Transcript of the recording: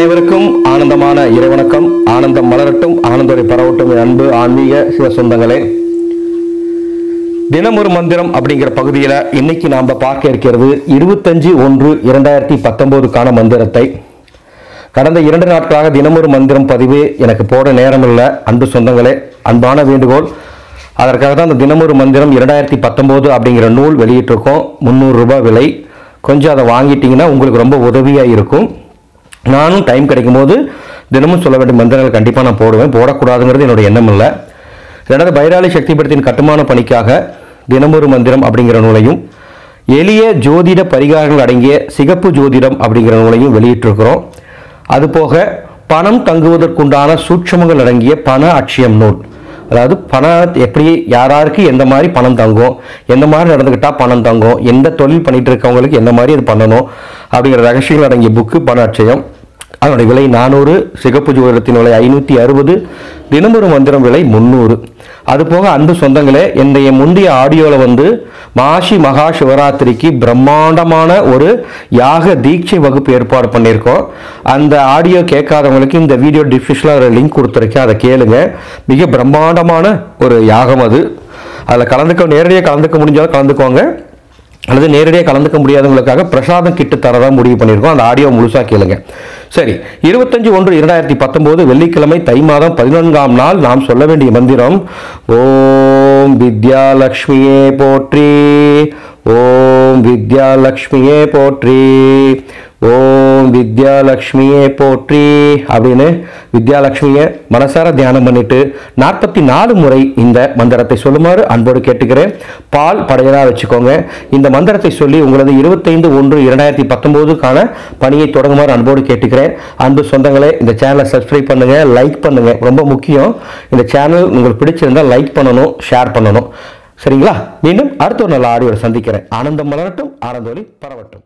அனைவருக்கும் ஆனந்தமான இறைவணக்கம். ஆனந்தம் மலரட்டும் ஆனந்தோரை பரவட்டும் அன்பு ஆன்மீக சிவ சொந்தங்களே தினம் ஒரு மந்திரம் அப்படிங்கிற பகுதியில் இன்னைக்கு நாம் பார்க்க இருக்கிறது இருபத்தஞ்சு ஒன்று இரண்டாயிரத்தி பத்தொம்போதுக்கான மந்திரத்தை. கடந்த இரண்டு நாட்களாக தினமொரு மந்திரம் பதிவு எனக்கு போட நேரமில்லை. அன்பு சொந்தங்களே அன்பான வேண்டுகோள். அதற்காக தான் அந்த தினமொரு மந்திரம் இரண்டாயிரத்தி பத்தொம்போது அப்படிங்கிற நூல் வெளியிட்டிருக்கோம். முந்நூறுரூபா விலை. கொஞ்சம் அதை வாங்கிட்டீங்கன்னா உங்களுக்கு ரொம்ப உதவியாக இருக்கும். நானும் டைம் கிடைக்கும் போது தினமும் சொல்ல வேண்டிய மந்திரங்கள் கண்டிப்பாக நான் போடுவேன். போடக்கூடாதுங்கிறது என்னோட எண்ணம் இல்லை. ரெண்டாவது பைராளி சக்திபடுத்தின் கட்டுமான பணிக்காக தினமொரு மந்திரம் அப்படிங்கிற நூலையும் எளிய ஜோதிட பரிகாரங்கள் அடங்கிய சிகப்பு ஜோதிடம் அப்படிங்கிற நூலையும் வெளியிட்டிருக்கிறோம். அதுபோக பணம் தங்குவதற்குண்டான சூட்சமங்கள் அடங்கிய பண அட்சியம் நூல். அதாவது பணம் எப்படி யாராருக்கு எந்த மாதிரி பணம் தங்கும் எந்த மாதிரி நடந்துக்கிட்டால் பணம் தங்கும் எந்த தொழில் பண்ணிகிட்டு இருக்கவங்களுக்கு எந்த மாதிரி அது பண்ணணும் அப்படிங்கிற ரகசியங்கள் அடங்கிய புக்கு பண அட்சயம். அதனுடைய விலை நானூறு சிகப்பு ஜோதிடத்தின் விலை ஐநூற்றி அறுபது தினமொரு மந்திரம் விலை முந்நூறு அதுபோக அன்பு சொந்தங்களே என்னுடைய முந்தைய ஆடியோவில் வந்து மாசி மகா சிவராத்திரிக்கு பிரம்மாண்டமான ஒரு யாக தீட்சை வகுப்பு ஏற்பாடு பண்ணியிருக்கோம். அந்த ஆடியோ கேட்காதவங்களுக்கு இந்த வீடியோ டிஸ்கிரிப்ஷனில் ஒரு லிங்க் கொடுத்துருக்கேன். அதை கேளுங்க. மிக பிரம்மாண்டமான ஒரு யாகம் அது. அதில் கலந்துக்க நேரடியாக கலந்துக்க முடிஞ்சாலும் கலந்துக்கோங்க. அல்லது நேரடியாக கலந்துக்க முடியாதவங்களுக்காக பிரசாதம் கிட்டு தரதான் முடிவு பண்ணியிருக்கோம். அந்த ஆடியோ முழுசாக கேளுங்க. சரி இருபத்தஞ்சு ஒன்று இரண்டாயிரத்தி பத்தொம்போது வெள்ளிக்கிழமை தை மாதம் பதினான்காம் நாள் நாம் சொல்ல வேண்டிய மந்திரம் ஓம் வித்யாலக்ஷ்மியே போற்றி ஓம் வித்யாலக்ஷ்மியே போற்றி. ஓம் வித்யாலக்ஷ்மியே போற்றி அப்படின்னு வித்யாலக்ஷ்மியை மனசார தியானம் பண்ணிட்டு நாற்பத்தி நாலு முறை இந்த மந்திரத்தை சொல்லுமாறு அன்போடு கேட்டுக்கிறேன். பால் படையலாக வச்சுக்கோங்க. இந்த மந்திரத்தை சொல்லி உங்களது இருபத்தைந்து ஒன்று இரண்டாயிரத்தி பத்தொம்போதுக்கான பணியை தொடங்குமாறு அன்போடு கேட்டுக்கிறேன். அன்பு சொந்தங்களே இந்த சேனலை சப்ஸ்கிரைப் பண்ணுங்க லைக் பண்ணுங்கள் ரொம்ப முக்கியம். இந்த சேனல் உங்களுக்கு பிடிச்சிருந்தால் லைக் பண்ணணும் ஷேர் பண்ணணும். சரிங்களா? மீண்டும் அடுத்த ஒரு நல்ல ஆடியோட சந்திக்கிறேன். ஆனந்தம் மலரட்டும் ஆனந்தோலி பரவட்டும்.